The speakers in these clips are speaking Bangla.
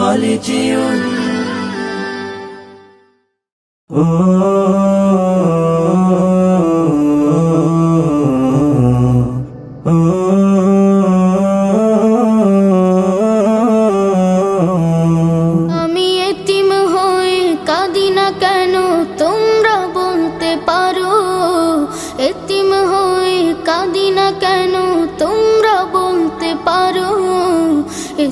خالديون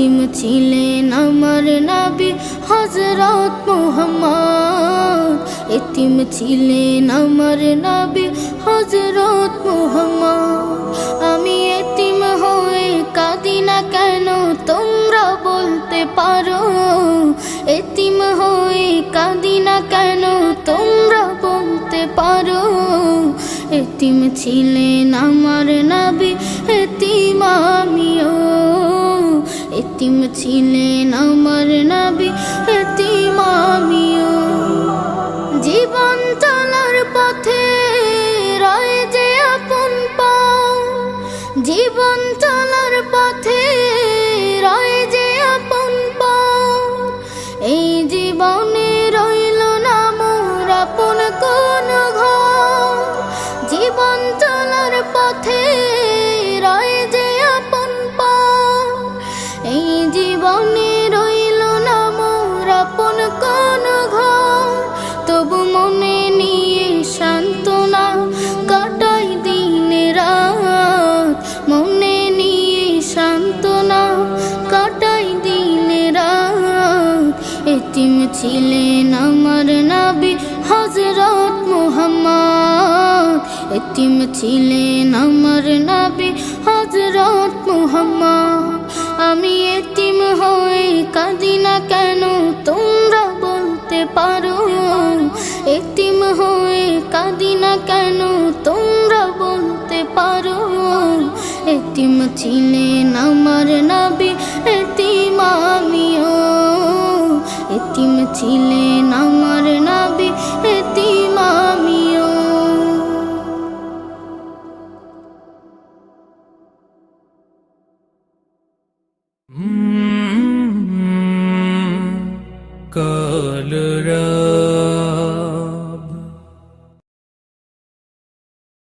এতিম ছিলেন আমার নাবি হজরত মোহাম্মদ। এতিম ছিলেন আমার নাবি হজরত মোহাম্মদ। আমি এতিম হয়ে কাঁদি না কেন তোমরা বলতে পারো? এতিম হয়ে কাঁদি না কেন তোমরা বলতে পারো? এতিম ছিলেন আমার এতিম ছিলেন আমার নাবি এতিম আমিও। জীবন চলার পথে রয় যে আপন পাও। জীবন চলার পথে রয় যে আপন পাও। এই জীবনে রইল না মোর আপন কোন এতিম ছিলেন আমার নাবি হজরত মুহাম্মদ। এতিম ছিলেন আমার নাবি হজরত মুহাম্মদ। আমি এতিম হয়ে কাঁদি না কেন তোমরা বলতে পারো? এতিম হয়ে কাঁদি না কেন তোমরা বলতে পারো? এতিম ছিলেন আমার নাবি এতিম ছিলেন আমার নাবি এতিম আমিও। কালরা